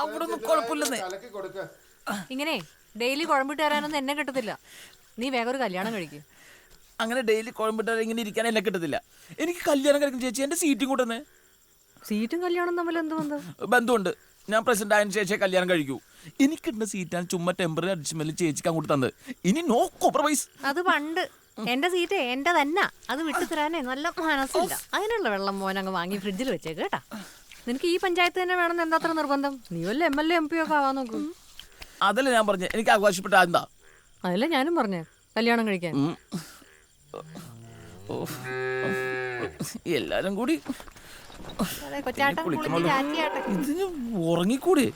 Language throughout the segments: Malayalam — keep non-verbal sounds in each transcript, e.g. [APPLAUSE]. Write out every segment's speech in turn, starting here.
അവിടെ ഒന്നും കുഴപ്പമില്ലെന്നേ. കലക്കി കൊടുക്ക. ഇങ്ങനെ ഡെയിലി കുഴമ്പിട്ട് തരാനൊന്നും എന്നെ കിട്ടത്തില്ല. നീ വേഗം ഒരു കല്യാണം കഴിക്കും. അങ്ങനെ ഡെയിലി കുഴമ്പിട്ട് ഇങ്ങനെ ഇരിക്കാൻ എന്നെ കിട്ടത്തില്ല. എനിക്ക് കല്യാണം കഴിക്കും ചേച്ചി എന്റെ സീറ്റും കൂട്ടുന്നേ സീറ്റും കല്യാണം തമ്മിൽ എന്ത് ബന്ധം? ബന്ധമുണ്ട്. ഞാൻ പ്രസിഡന്റ് ആയതിനു ശേഷം കല്യാണം കഴിക്കൂ. എനിക്ക് എനിക്കിട്ടുന്ന സീറ്റാണ് ചുമ്മാ ടെമ്പററി അഡ്ജസ്റ്റ്മെന്റ് ചേച്ചിക്ക് അങ്ങോട്ട് തന്നത്. ഇനി നോ കോംപ്രമൈസ് അത് പണ്ട്. എന്റെ സീറ്റ് എന്റെ തന്നെ. അത് വിട്ടു തരാനേ നല്ല മനസ്സില്ല. അതിനുള്ള വെള്ളം പോകാൻ അങ്ങ് വാങ്ങി ഫ്രിഡ്ജിൽ വെച്ചേക്ക് കേട്ടാ. നിനക്ക് ഈ പഞ്ചായത്ത് തന്നെ വേണമെന്ന് എന്താ അത്ര നിർബന്ധം? നീ വല്ല M L A M P ഒക്കെ ആവാൻ നോക്കും. അതല്ല ഞാൻ പറഞ്ഞു. എനിക്ക് ആഘോഷപ്പെട്ട എന്താ അതല്ല ഞാനും പറഞ്ഞേ. കല്യാണം കഴിക്കാൻ. എല്ലാരും കൂടി. ഉറങ്ങിക്കൂടി?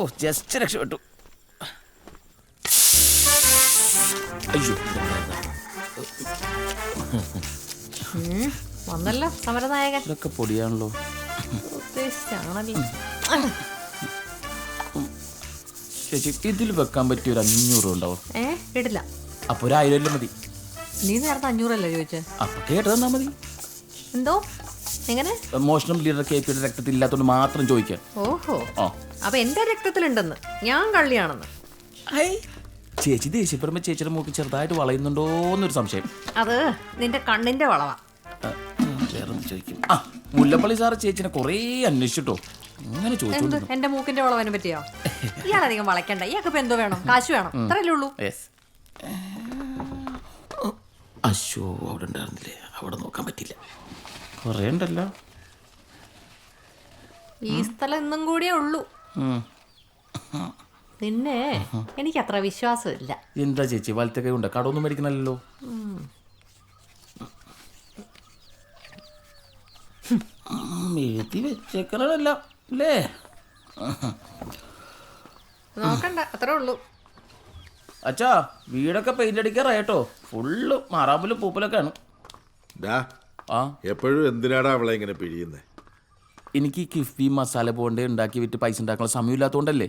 ഓ ജസ്റ്റ് രക്ഷപ്പെട്ടു. അയ്യോ. വന്നല്ലോ സമരനായകൻ. ഇതൊക്കെ പൊടിയാണല്ലോ. ഉദ്ദേശിച്ചാണല്ലോ ചേച്ചി ഇതിൽ വെക്കാൻ പറ്റിയ ഒരു അഞ്ഞൂറ് ഉണ്ടാവും ഏ ഇടില്ല അപ്പൊ ഒരു ആയിരം മതി. നീ നേരത്തെ അഞ്ഞൂറല്ലേ ചോദിച്ചേ? അപ്പൊ കേട്ട് തന്നാ മതി. എന്തോ? എങ്ങനെ? മോഷണം ലീഡർ കെ പിയുടെ രക്തത്തിൽ ഇല്ലാത്തതുകൊണ്ട് മാത്രം ചോദിക്കാൻ ഓഹോ. ആ. അപ്പൊ എന്റെ രക്തത്തിലുണ്ടെന്ന്. ഞാൻ കള്ളിയാണെന്ന്. ഹൈ ചേച്ചി ദേഷ്യപ്പെടുമ്പോ ചേച്ചിയുടെ മൂക്ക് ചെറുതായിട്ട് വളയുന്നുണ്ടോന്നൊരു സംശയം. അത് നിന്റെ കണ്ണിന്റെ വളവാ. വേറൊന്ന് ചോദിക്കും. ആ മുല്ലപ്പള്ളി സാറ് ചേച്ചിനെ കുറേ അന്വേഷിച്ചിട്ടോ? അങ്ങനെ എന്ത്? എന്റെ മൂക്കിന്റെ വളവനെ പറ്റിയോ? ഇയാളധികം വളയ്ക്കണ്ട. ഇയാൾക്ക് ഇപ്പൊ എന്തോ വേണം? കാശ് വേണം. അത്രയല്ലേ ഉള്ളൂ. യെസ് അശോ അവിടെ ഉണ്ടായിരുന്നില്ലേ? അവിടെ നോക്കാൻ പറ്റില്ല കുറേ ഉണ്ടല്ലോ. ഈ സ്ഥലം ഇന്നും കൂടിയേ ഉള്ളൂ. ഉം. നിന്നെ എനിക്ക് അത്ര വിശ്വാസമില്ല. എന്താ ചേച്ചി? വലത്തെ കൈ ഉണ്ട്? കടമൊന്നും മേടിക്കണല്ലോ എഴുതി വെച്ചേക്കണല്ല അല്ലേ? നോക്കണ്ട അത്രേ ഉള്ളൂ. അച്ഛാ വീടൊക്കെ പെയിന്റ് അടിക്കാറായിട്ടോ ഫുള്ള് മറാമ്പലും പൂപ്പലൊക്കെയാണ്. ഡാ ആ. എപ്പോഴും എന്തിനാടാ അവളെ ഇങ്ങനെ പിഴിയുന്നേ? എനിക്ക് കിഫ്ബി മസാല ബോണ്ട് ഉണ്ടാക്കി വിറ്റ് പൈസ ഉണ്ടാക്കാനുള്ള സമയമില്ലാത്തതുകൊണ്ടല്ലേ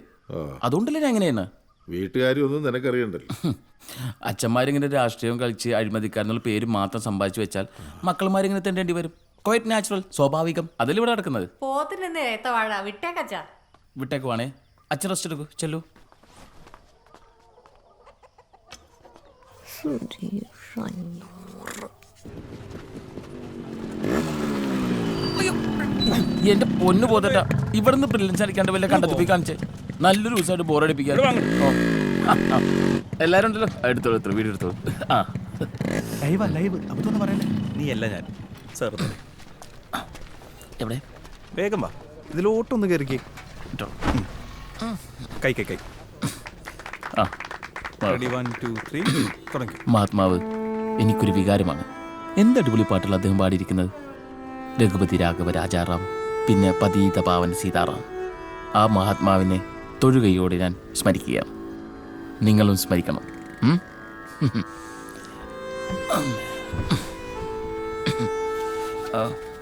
അതുകൊണ്ടല്ലേ ഞാൻ എങ്ങനെയാണ് വീട്ടുകാരൊന്നും നിനക്കറിയണ്ടല്ലോ. അച്ഛന്മാരിങ്ങനെ രാഷ്ട്രീയം കളിച്ച് അഴിമതിക്കാരെന്നുള്ള പേര് മാത്രം സമ്പാദിച്ചു വെച്ചാൽ മക്കൾമാരിങ്ങനെ തേണ്ടേണ്ടി വരും. ക്വൈറ്റ് നാച്ചുറൽ സ്വാഭാവികം. അതിലിവിടെ ഇവിടെ നടക്കുന്നത് വിട്ടേക്കുവാണേ വിട്ടേക്കച്ചാ അച്ഛൻ റെസ്റ്റ് എടുക്കൂ. ചെല്ലു. എന്റെ പൊന്നു പോതട്ട ഇവിടുന്ന് പ്രില്ലൻസ് അടിക്കാണ്ട് വല്ല കണ്ടെത്തി കാണിച്ചേ. നല്ലൊരു ദിവസമായിട്ട് ബോറടിപ്പിക്കാൻ ഓ. ആ, ആ. എല്ലാരും ഉണ്ടല്ലോ. എടുത്തോളൂ എടുത്തോളൂ. വീട് എടുത്തോളൂ ആ ലൈവാ ലൈവ് അപ്പൊ പറയല്ലേ? നീ അല്ല ഞാൻ സാർ എവിടെ? വേഗം വാ. ഇതിലോട്ടൊന്ന് കയറിക്കേ. കൈ കൈ കൈ. ആ ആ. റെഡി വൺ ടു ത്രീ തുടങ്ങി. മഹാത്മാവ് എനിക്കൊരു വികാരമാണ്. എന്ത് അടിപൊളി പാട്ടുകൾ അദ്ദേഹം പാടിയിരിക്കുന്നത്? രഘുപതി രാഘവ രാജാറാം പിന്നെ പതീത പാവൻ സീതാറാം. ആ മഹാത്മാവിനെ തൊഴുകയോടെ ഞാൻ സ്മരിക്കുക നിങ്ങളും സ്മരിക്കണം. ഉം?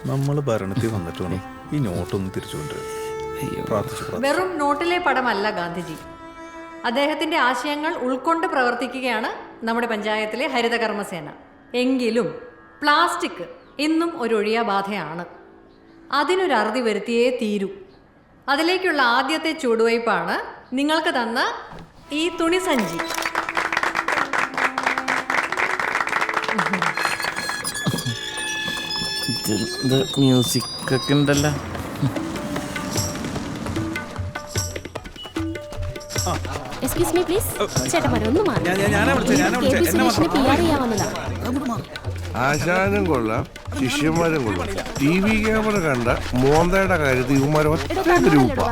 നമ്മൾ ഭരണത്തിൽ വന്നിട്ട് ഈ നോട്ടൊന്ന് തിരിച്ചു കൊണ്ടുവരും അയ്യോ. പ്രാർത്ഥിച്ചു പ്രാർത്ഥിച്ചു. വെറും നോട്ടിലെ പടമല്ല ഗാന്ധിജി. അദ്ദേഹത്തിന്റെ ആശയങ്ങൾ ഉൾക്കൊണ്ട് പ്രവർത്തിക്കുകയാണ് നമ്മുടെ പഞ്ചായത്തിലെ ഹരിതകർമ്മസേന. എങ്കിലും പ്ലാസ്റ്റിക് ഇന്നും ഒരു ഒഴിയാബാധയാണ് അതിനൊരു അറുതി വരുത്തിയേ തീരൂ. അതിലേക്കുള്ള ആദ്യത്തെ ചുവടുവയ്പ്പാണ് നിങ്ങൾക്ക് തന്ന ഈ തുണിസഞ്ചി ഇത് മ്യൂസിക് ഒക്കെ ഉണ്ടല്ലോ. എക്സ്ക്യൂസ് മീ പ്ലീസ് ചേട്ടന്മാരെ ഒന്ന് മാറി. ഞാൻ- ഞാൻ- ഞാനാ കെ പി എന്നെ സുരേഷിനെ പി ആർ ചെയ്യാൻ വന്നതാ. ആശാനും കൊള്ളാം ശിഷ്യന്മാരും കൊള്ളാം. ടി വി ക്യാമറ കണ്ട മോന്തയുടെ കാര്യത്തിൽ ഇവന്മാർ ഒറ്റ ഗ്രൂപ്പാ.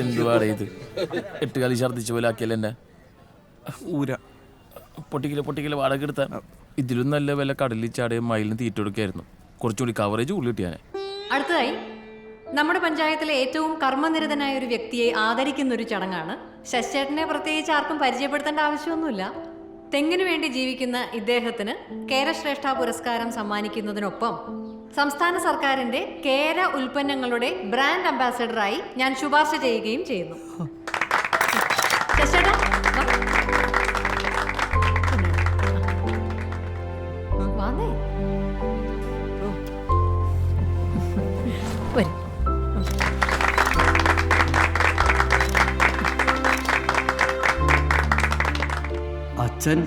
എന്തുവാടേ ഇത്? എട്ട് കളി ഛർദ്ദിച്ച പോലെ ആക്കിയല്ലേ എന്നെ? ഊര. പൊട്ടിക്കൽ പൊട്ടിക്കൽ വാടക എടുത്താൽ ഇതിലും നല്ല വില കടലിൽ ചാടിയും മയിലിന് തീറ്റ കൊടുക്കായിരുന്നു. കുറച്ചുകൂടി കവറേജ് ഉള്ളി കിട്ടിയാനെ അടുത്തതായി നമ്മുടെ പഞ്ചായത്തിലെ ഏറ്റവും കർമ്മനിരതനായ ഒരു വ്യക്തിയെ ആദരിക്കുന്ന ഒരു ചടങ്ങാണ്. ശശേട്ടനെ പ്രത്യേകിച്ച് ആർക്കും പരിചയപ്പെടുത്തേണ്ട ആവശ്യമൊന്നുമില്ല. തെങ്ങിന് വേണ്ടി ജീവിക്കുന്ന ഇദ്ദേഹത്തിന് കേരശ്രേഷ്ഠ പുരസ്കാരം സമ്മാനിക്കുന്നതിനൊപ്പം സംസ്ഥാന സർക്കാരിന്റെ കേര ഉൽപ്പന്നങ്ങളുടെ ബ്രാൻഡ് അംബാസഡറായി ഞാൻ ശുപാർശ ചെയ്യുകയും ചെയ്യുന്നു. അച്ഛൻ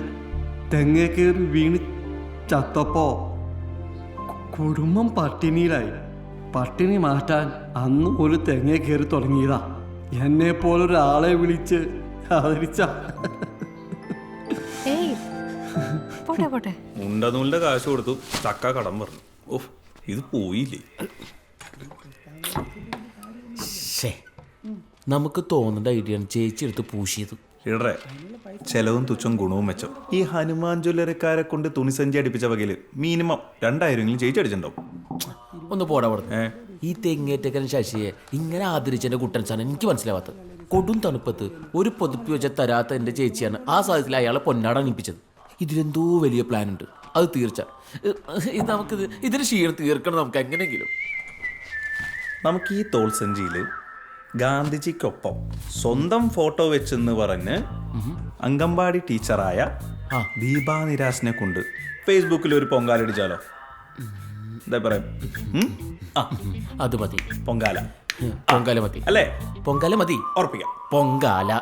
തെങ്ങേ കയറി വീണ് ചത്തപ്പോ കുടുംബം പട്ടിണിയിലായി. പട്ടിണി മാറ്റാൻ അന്ന് ഒരു തെങ്ങേ കയറി തുടങ്ങിയതാ. എന്നെ പോലൊരാളെ വിളിച്ച് ആദരിച്ച. ഏയ് പോട്ടെ പോട്ടെ. ഉണ്ടനൂലിന്റെ കാശ് കൊടുത്തു ചക്ക കടം പറഞ്ഞു. ഓഹ് ഇത് പോയില്ലേ? നമുക്ക് തോന്നേണ്ട ഐഡിയാണ് ചേച്ചി എടുത്ത് പൂശിയത്. ഇടറെ. ചെലവും തുച്ഛം ഗുണവും മെച്ചം. ഈ ഹനുമാൻ ജ്വല്ലറിക്കാരെ കൊണ്ട് തുണിസഞ്ചി അടിപ്പിച്ച വകയിൽ മിനിമം രണ്ടായിരമെങ്കിലും ജയിച്ചടിച്ചിട്ടുണ്ടാവും. ഒന്ന് പോടാ പറഞ്ഞു ഈ തെങ്ങേറ്റക്കൻ ശശിയെ ഇങ്ങനെ ആദരിച്ചെന്റെ സാധനം എനിക്ക് മനസ്സിലാവാത്തത്. കൊടും തണുപ്പത്ത് ഒരു പൊതുപ്പി വെച്ച തരാത്ത എന്റെ ചേച്ചിയാണ് ആ സാഹചര്യത്തിൽ അയാളെ പൊന്നാട അണിപ്പിച്ചത് ഇതിലെന്തോ വലിയ പ്ലാൻ ഉണ്ട് അത് തീർച്ച. ഇത് നമുക്ക് ഇതിന് ക്ഷീണം തീർക്കണം നമുക്ക് എങ്ങനെയെങ്കിലും. നമുക്ക് ഈ തോൾസഞ്ചിയിൽ ഗാന്ധിജിക്കൊപ്പം സ്വന്തം ഫോട്ടോ വെച്ചെന്ന് പറഞ്ഞ് അങ്കമ്പാടി ടീച്ചറായ ആ. ദീപാ നിരാശിനെ കൊണ്ട് ഫേസ്ബുക്കിൽ ഒരു പൊങ്കാലടിച്ചാലോ എന്താ പറയാ? അത് മതി. പൊങ്കാല. പൊങ്കാല മതി. അല്ലേ? പൊങ്കാല മതി. ഉറപ്പിക്കാം. പൊങ്കാല.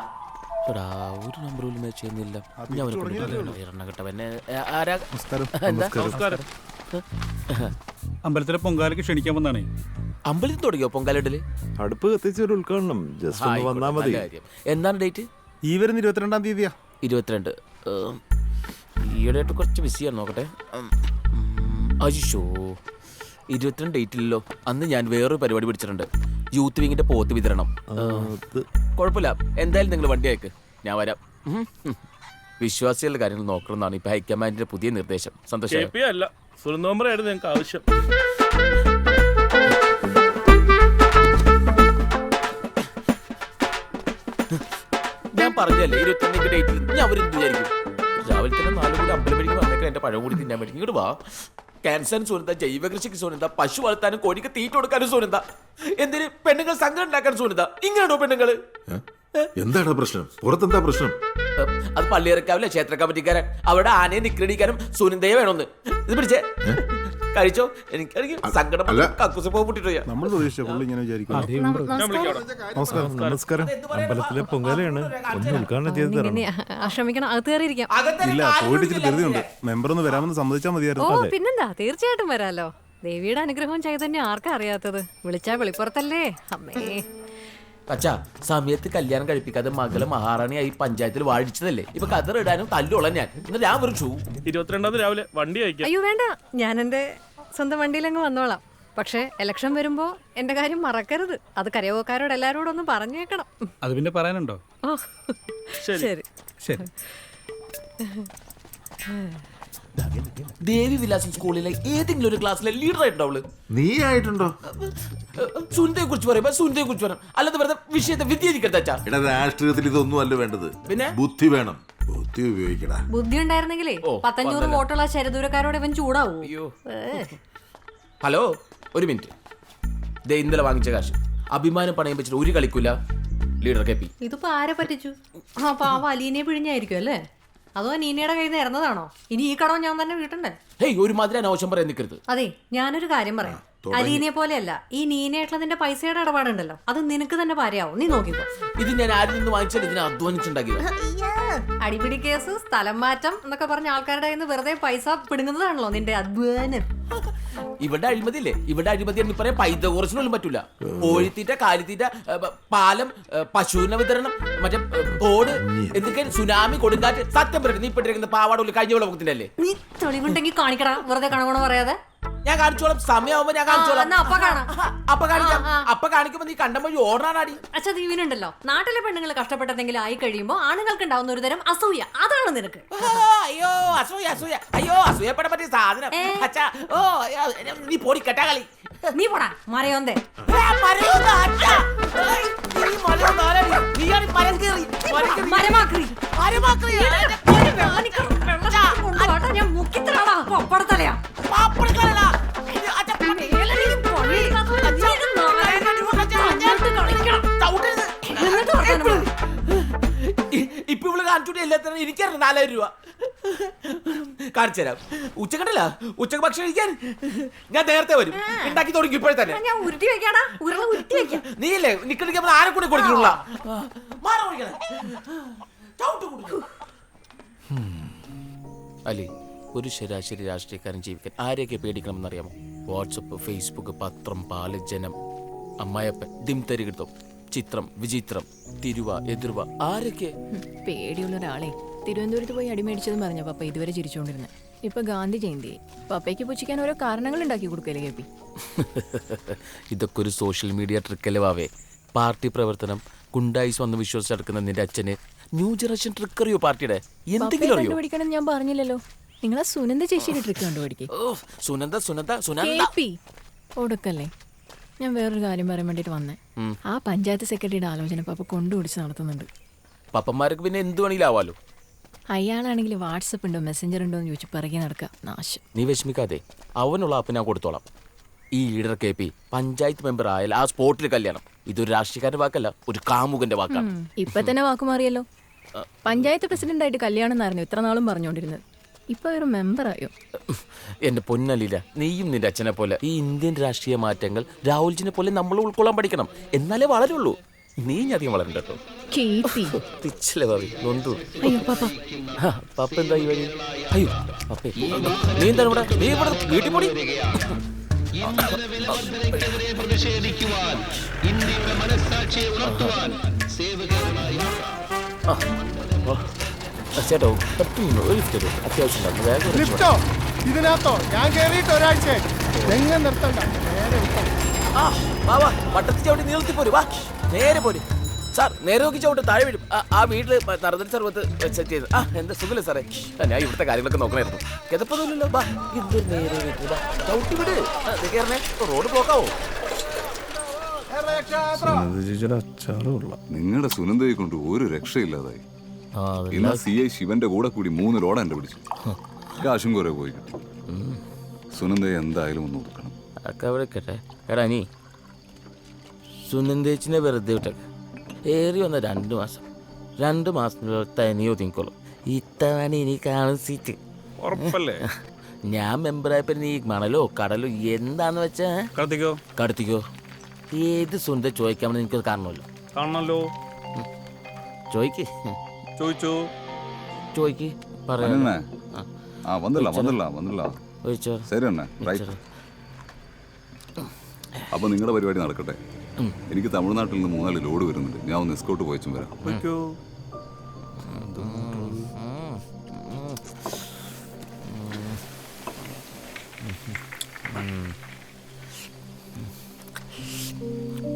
ഒരു നമ്പർ പോലും മാച്ച് ചെയ്യുന്നില്ല. ഞാൻ കിട്ടവനെ. ഏ, ആരാ? എന്താ? അമ്പലത്തിലെ പൊങ്കാലയ്ക്ക് ക്ഷണിക്കാൻ വന്നാണേ. അമ്പലത്തിൽ തുടങ്ങിയോ പൊങ്കാലിടൽ അടുപ്പ് കത്തിച്ച് ഒരു ഉദ്ഘാടനം ജസ്റ്റ് ഒന്ന് വന്നാ മതി. എന്താണ് ഡേറ്റ് ഈ വരുന്ന ഇരുപത്തിരണ്ടാം തീയതിയാ. ഇരുപത്തിരണ്ട്. ഈയിടെ ഈയിടെയായിട്ട് കുറച്ച് ബിസിയാണ് നോക്കട്ടെ. അയ്യോ ഇരുപത്തിരണ്ട് ഡേറ്റ് ഇല്ലല്ലോ. അന്ന് ഞാൻ വേറൊരു പരിപാടി പിടിച്ചിട്ടുണ്ട്. യൂത്ത് വിങ്ങിന്റെ പോത്ത് വിതരണം. കുഴപ്പമില്ല. എന്തായാലും നിങ്ങൾ വണ്ടി അയക്ക്. ഞാൻ വരാം. വിശ്വാസികളുടെ കാര്യങ്ങൾ നോക്കണം എന്നാണ് ഇപ്പൊ ഹൈക്കമാൻഡിന്റെ പുതിയ നിർദ്ദേശം. സന്തോഷം അല്ല ആയിരുന്നു ഞങ്ങൾക്ക് ആവശ്യം. ഞാൻ പറഞ്ഞല്ലേ ഇരുപത്തിരണ്ടിന്റെ ഡേറ്റിൽ ഞാൻ അവരെന്ത് വിചാരിക്കും? രാവിലെ തന്നെ നാല് കൂടി അമ്പലം വഴിക്ക് വന്നേക്കാൻ എന്റെ പഴം കൂടി തിന്നാൻ വേണ്ടി. ഇങ്ങോട്ട് വാ. ക്യാൻസറിന് സുനന്ദ ജൈവ കൃഷിക്ക് സുനന്ദ പശു വളർത്താനും കോഴിക്ക് തീറ്റ കൊടുക്കാനും സുനന്ദ. എന്തിന് പെണ്ണുങ്ങൾ സംഘം ഉണ്ടാക്കാൻ സുനന്ദ? ഇങ്ങനെയാണോ പെണ്ണുങ്ങൾ? എന്താണ് പ്രശ്നം? പുറത്തെന്താ പ്രശ്നം? അത് പള്ളിയിറക്കാവില്ല ക്ഷേത്ര കമ്മിറ്റിക്കാരൻ. അവിടെ ആനയെ നിക്രടിക്കാനും സുനന്ദയെ വേണമെന്ന്. ഇത് പിടിച്ചേ? കഴിച്ചോ? എനിക്ക് സങ്കടം. കക്കൂസ് പൊട്ടിട്ടോ നമ്മൾ ഇങ്ങനെ നമസ്കാരം നമസ്കാരം. അമ്പലത്തിലെ പൊങ്കാലയാണ്. ഒന്ന് ഉദ്ഘാടനം ചെയ്ത് തരണം. ക്ഷമിക്കണം അകത്ത് കയറിയിരിക്കാം. ഇല്ല പോയിട്ട് ഇച്ചിരി ധൃതിയുണ്ട്. മെമ്പർ ഒന്ന് വരാമെന്ന് സമ്മതിച്ചാൽ ഓ മതിയായിരുന്നു പിന്നെന്താ? തീർച്ചയായിട്ടും വരാലോ. ദേവിയുടെ അനുഗ്രഹവും ചൈതന്യം ആർക്കാ അറിയാത്തത്? വിളിച്ചാ വെളിപ്പുറത്തല്ലേ? അമ്മേ. അച്ഛാ സമയത്ത് കല്യാണം കഴിപ്പിക്കാതെ മകൾ മഹാറാണിയായി പഞ്ചായത്തിൽ വാഴിച്ചതല്ലേ? ഇപ്പൊ കതറിടാനും തല്ലുള്ള ഞാൻ. എന്നിട്ട് ഞാൻ വെറും ഷൂ. ഇരുപത്തിരണ്ടാം തീയതി രാവിലെ വണ്ടി അയക്കാം അയ്യോ വേണ്ട. ഞാൻ എന്റെ സ്വന്തം വണ്ടിയിലങ്ങ് വന്നോളാം. പക്ഷേ ഇലക്ഷൻ വരുമ്പോ എന്റെ കാര്യം മറക്കരുത്. അത് കരയോക്കാരോട് എല്ലാരോടും ഒന്ന് പറഞ്ഞേക്കണം. അത് പിന്നെ പറയാനുണ്ടോ? ഓ. ശരി. ശരി. ദേവി വിലാസം സ്കൂളിലെ ഏതെങ്കിലും ഒരു ക്ലാസ്സിലെ ലീഡർ ആയിട്ടുണ്ടാവുള്ളു നീ ആയിട്ടുണ്ടോ? സുനിതയെ കുറിച്ച് പറയുമ്പോ സുനിതയെ കുറിച്ച് പറയാം അല്ലാതെ വെറുതെ വിഷയത്തെ എടാ രാഷ്ട്രീയത്തിൽ ഇതൊന്നും അല്ല വേണ്ടത്. പിന്നെ? ബുദ്ധി വേണം. ബുദ്ധി ഉപയോഗിക്കടാ. ബുദ്ധി ഉണ്ടായിരുന്നെങ്കിലേ പത്തഞ്ഞൂറ് വോട്ടുള്ള ശരദൂരക്കാരോട് ഇവൻ ചൂടാവും. അയ്യോ. ഹലോ ഒരു മിനിറ്റ്. ദേ ഇന്നലെ വാങ്ങിച്ച കാശ്. അഭിമാനം പണയം വെച്ചിട്ട് ഒരു കളിക്കൂല. Leader K P. ഇതിപ്പോ ആരെ പറ്റിച്ചു? ആ പാവ അലീനെ പിഴിഞ്ഞായിരിക്കും അല്ലേ? അതോ നീനയുടെ കയ്യിൽ നിന്ന് ഇറന്നതാണോ? ഇനി ഈ കടവും ഞാൻ തന്നെ വീട്ടണ്ടേ? ഹേയ് ഒരുമാതിരി അനാവശ്യം പറയാൻ നിൽക്കരുത്. അതെ ഞാനൊരു കാര്യം പറയാം. അലീനെ പോലെയല്ല ഈ നീനയായിട്ടുള്ള നിന്റെ പൈസയുടെ ഇടപാടുണ്ടല്ലോ. അത് നിനക്ക് തന്നെ പാരയാവും. നീ നോക്കിക്കോ ഇത് ഞാൻ ആരിൽ നിന്ന് വാങ്ങിച്ചാൽ ഇതിനെ അധ്വാനിച്ചുണ്ടാക്കിയത്. അടിപിടി കേസ് സ്ഥലം മാറ്റം എന്നൊക്കെ പറഞ്ഞ ആൾക്കാരുടെ കയ്യിൽ നിന്ന് വെറുതെ പൈസ പിടുങ്ങുന്നതാണല്ലോ നിന്റെ അധ്വാനം. ഇവിടെ അഴിമതി ഇല്ലേ ഇവിടെ അഴിമതി എന്ന് പറയാൻ പൈത കുറച്ചിനൊന്നും പറ്റൂല കോഴിത്തീറ്റ കാലിത്തീറ്റ പാലം പശുവിന വിതരണം മറ്റേ തോട് എന്തൊക്കെ സുനാമി കൊടുങ്കാറ്റ് സത്യം പറയുന്നത് നീ പെട്ടിരിക്കുന്ന പാവാട കഴിഞ്ഞ വെള്ളത്തിന്റെ അല്ലേ? നീ തെളിവുണ്ടെങ്കിൽ കാണിക്കടാ വെറുതെ കാണണമെന്ന് പറയാതെ. ഞാൻ കാണിച്ചോളാം. സമയമാകുമ്പോ ഞാൻ കാണിച്ചോളാം. എന്നാ അപ്പൊ കാണാം. [LAUGHS] അപ്പൊ കാണിക്കാം. ആ, ആ. അപ്പൊ കാണിക്കുമ്പോ നീ കണ്ടം വഴി ഓടാനാടി അച്ഛാ ദീവിനുണ്ടല്ലോ നാട്ടിലെ പെണ്ണുങ്ങൾ കഷ്ടപ്പെട്ടെന്തെങ്കിലും ആയി കഴിയുമ്പോ ആണുങ്ങൾക്ക് ഉണ്ടാവുന്ന ഒരു തരം അസൂയ. അതാണ് നിനക്ക്. [LAUGHS] ആ, അയ്യോ അസൂയ അസൂയ. അയ്യോ അസൂയപ്പെടാൻ പറ്റിയ സാധനം. ഏ. അച്ഛാ ഓ അയ്യോ, നീ പോടി കെട്ടാ കളി. നീ പോടാ മറയോന്തേ. മരമാക്രി. കൊണ്ടുപോട്ടെ ഞാൻ മുക്കിത്തരാടാ പപ്പടത്തലയാ. പാപ്പടക്കാരനാ. എനിക്കറിയാം നാലായിരം രൂപ. കാണിച്ചു തരാം. ഉച്ചക്കണ്ടല്ല ഉച്ചയ്ക്ക് ഭക്ഷണം കഴിക്കാൻ? ഞാൻ നേരത്തെ വരും. ഉണ്ടാക്കി തുടങ്ങി ഇപ്പോഴെ തന്നെ. ഞാൻ ഉരുട്ടി വെക്കാടാ. ഉരുള ഉരുട്ടി വെക്കാം. നീയല്ലേ? നിക്കണിക്കാൻ ആരെ കൂടെ കൊടുത്തിട്ടുള്ള? അലി ഒരു ശരാശരി രാഷ്ട്രീയക്കാരൻ ജീവിക്കാൻ ആരെയൊക്കെ പേടിക്കണമെന്നറിയാമോ? വാട്സപ്പ് ഫേസ്ബുക്ക് പത്രം പാൽ ജനം അമ്മായപ്പൻ ദിം തരികിടത്തം ചിത്രം വിചിത്രം തിരുവ എതിർവ ആരൊക്കെ? പേടിയുള്ള ഒരാളെ. തിരുവനന്തപുരത്ത് പോയി അടിമേടിച്ചതും പറഞ്ഞ പപ്പ ഇതുവരെ ചിരിച്ചുകൊണ്ടിരുന്നത് ഇപ്പൊ ഗാന്ധി ജയന്തി. പപ്പയ്ക്ക് പുച്ഛിക്കാൻ ഓരോ കാരണങ്ങൾ ഉണ്ടാക്കി കൊടുക്കല്ലേ കേപ്പി [LAUGHS] ഇതൊക്കെ ഒരു സോഷ്യൽ മീഡിയ ട്രിക്കല്ലേ വാവേ? പാർട്ടി പ്രവർത്തനം ഗുണ്ടായിസ് വന്ന് വിശ്വസിച്ചെടുക്കുന്ന നിന്റെ അച്ഛന്. ന്യൂ ജനറേഷൻ ട്രിക്ക് അറിയോ പാർട്ടിയുടെ? എന്തെങ്കിലും അറിയോ? കണ്ടുപിടിക്കണം ഞാൻ പറഞ്ഞില്ലല്ലോ. നിങ്ങളെ സുനന്ദ ചേച്ചിയുടെ ട്രിക്ക് കണ്ടുപിടിക്കേ. സുനന്ദ സുനന്ദ സുനന്ദ. ഓടക്കല്ലേ ഒടുക്കല്ലേ? ഞാൻ വേറൊരു കാര്യം പറയാൻ വേണ്ടിട്ട് വന്നേ. ആ പഞ്ചായത്ത് സെക്രട്ടറിയുടെ ആലോചന പപ്പ കൊണ്ടുപിടിച്ച് നടത്തുന്നുണ്ട്. പപ്പന്മാർക്ക് പിന്നെ എന്ത് വേണമെങ്കിലും ആവാലോ അയാളാണെങ്കിൽ വാട്സപ്പ് ഉണ്ടോ മെസ്സഞ്ചർ ഉണ്ടോ എന്ന് ചോദിച്ചു പിറകെ നടക്കുക. നാശം. നീ വിഷമിക്കാതെ അവനുള്ള ആപ്പ് ഞാൻ കൊടുത്തോളാം. ഈ leader K P panchayat member ആയാൽ ആ സ്പോട്ടിൽ കല്യാണം. ഇതൊരു രാഷ്ട്രീയക്കാരന്റെ വാക്കല്ല ഒരു കാമുകന്റെ വാക്കാണ്. ഇപ്പൊ തന്നെ വാക്കുമാറിയല്ലോ. പഞ്ചായത്ത് പ്രസിഡന്റ് ആയിട്ട് കല്യാണം എന്നായിരുന്നു ഇത്ര നാളും പറഞ്ഞുകൊണ്ടിരുന്നത്. ഇപ്പൊ ഒരു മെമ്പറായോ? എന്റെ പൊന്നലില നീയും നിന്റെ അച്ഛനെ പോലെ ഈ ഇന്ത്യൻ രാഷ്ട്രീയ മാറ്റങ്ങൾ രാഹുൽജിനെ പോലെ നമ്മൾ ഉൾക്കൊള്ളാൻ പഠിക്കണം. എന്നാലേ വളരുള്ളൂ. നീ ഞാൻ അധികം വളരണ്ട കേട്ടോ. കേപ്പി പിച്ചിലെ പറയും നൊന്തു. അയ്യോ പാപ്പ. ആ, പപ്പ എന്താ ഈ വഴി? അയ്യോ പപ്പേ. നീ എന്താണ് ഇവിടെ? നീ ഇവിടെ വീട്ടിൽ പോടി ആ, ചേട്ടോ പെട്ടെന്ന് ഒരു ലിഫ്റ്റ് തരൂ അത്യാവശ്യം വേഗം രക്ഷ. ഇതിനകത്തോ? ഞാൻ കേറിയിട്ട് ഒരാഴ്ച എങ്ങനെ നിർത്തണ്ട. നേരെ ആ വാ വാ. വട്ടത്തിൽ ചവിട്ടി നീളത്തി പോരു. വാ നേരെ പോര്. സാർ നേരെ നോക്കി ചവിട്ട് താഴെ വീഴും. ആ, വീട്ടിൽ നറുതൽ സർവത്ത് സെറ്റ് ചെയ്ത്. ആ എന്താ സുഖമില്ല സാറേ? ഞാൻ ഇവിടുത്തെ കാര്യങ്ങളൊക്കെ നോക്കണായിരുന്നു. കിതപ്പൊന്നുമില്ലല്ലോ. ബാ എന്തൊരു നേരെ വീട്ടിൽ ബാ ചവിട്ടി വിട്. കയറണേ റോഡ് ബ്ലോക്കാവോ നിങ്ങളുടെ സുനന്ദയെ കൊണ്ട് ഒരു രക്ഷയില്ലാതായി. ഇന്ന് സി ഐ ശിവന്റെ കൂടെ കൂടി മൂന്ന് ലോഡ് എന്റെ പിടിച്ചു. കാശും കുറെ പോയി കിട്ടി. സുനന്ദയെ എന്തായാലും ഒന്ന് നോക്കണം അതൊക്കെ അവിടെ കേട്ടെ എടാ നീ. സുനന്ദേച്ചിനെ വെറുതെ വിട്ടേക്ക്. ഏറി വന്ന രണ്ട് മാസം. രണ്ട് മാസത്തിനുള്ള തനി ഒതുങ്ങിക്കോളും. ഇത്തവണ ഇനി കാണും സീറ്റ്. ഉറപ്പല്ലേ? ഞാൻ മെമ്പറായപ്പോ നീ മണലോ കടലോ എന്താന്ന് വെച്ചാ? കടത്തിക്കോ. കടത്തിക്കോ. ഏത് സുനന്ദ ചോദിക്കാമെന്ന് എനിക്കത് കാരണമല്ലോ. കാണണല്ലോ. ചോയ്ക്ക് ചോദിച്ചോ ചോദിക്ക് ആ വന്നില്ല വന്നില്ല വന്നില്ല ഒഴിച്ചോ ശരി അണ്ണേ റൈറ്റ് അപ്പൊ നിങ്ങളുടെ പരിപാടി നടക്കട്ടെ എനിക്ക് തമിഴ്നാട്ടിൽ നിന്ന് മൂന്നാൽ ലോഡ് വരുന്നുണ്ട് ഞാൻ ഒന്ന് എസ്കോട്ട് പോയച്ചും വരാം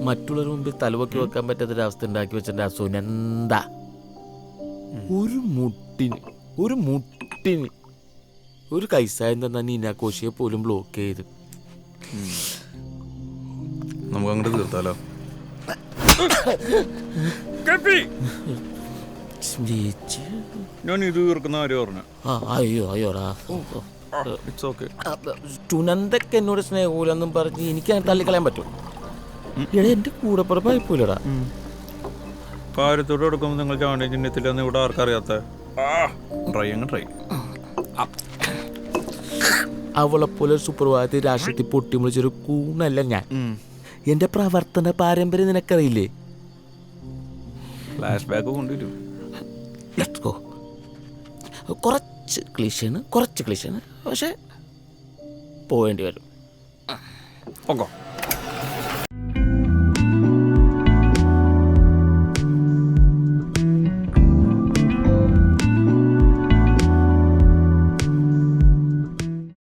മറ്റുള്ളവർ മുമ്പിൽ തലവൊക്കെ വെക്കാൻ പറ്റാത്തൊരവസ്ഥ ഉണ്ടാക്കി വെച്ചിട്ടുണ്ട് ആ സുനന്ദ ഒരു മുട്ടിന് ഒരു മുട്ടിന് ഒരു കൈസായം തന്ന നീനാഘോഷിയെ പോലും ബ്ലോക്ക് ചെയ്ത്. നമുക്ക് അങ്ങോട്ട് തീർത്താലോ. ഞാൻ ഇത് തീർക്കുന്ന കാര്യം പറഞ്ഞു? ആ, അയ്യോ അയ്യോടാ ഇറ്റ്സ് ഓക്കെ സുനന്ദക്ക് എന്നോട് സ്നേഹമില്ലെന്നും പറഞ്ഞ് എനിക്ക് അങ്ങനെ തള്ളിക്കളയാൻ പറ്റും എടാ എന്റെ കൂടെ പുറപ്പായിപ്പോയില്ലടാ കാര്യത്തോട് എടുക്കുമ്പോൾ നിങ്ങൾ ചാണ്ടി ചിഹ്നത്തില്ലെന്ന് ഇവിടെ ആർക്കറിയാത്ത ട്രൈ അങ്ങ് ട്രൈ അവളെ പോലെ ഒരു സുപ്രഭാതത്തിൽ രാഷ്ട്രീയത്തിൽ പൊട്ടിമുളിച്ചൊരു കൂണല്ല ഞാൻ. എന്റെ പ്രവർത്തന പാരമ്പര്യം നിനക്കറിയില്ലേ? ഫ്ലാഷ് ബാക്ക് കൊണ്ടുവരും. ലെറ്റ്സ് ഗോ കുറച്ച് ക്ലീശാണ് കുറച്ച് ക്ലീശാണ് പക്ഷെ പോവേണ്ടി വരും. പൊക്കോ.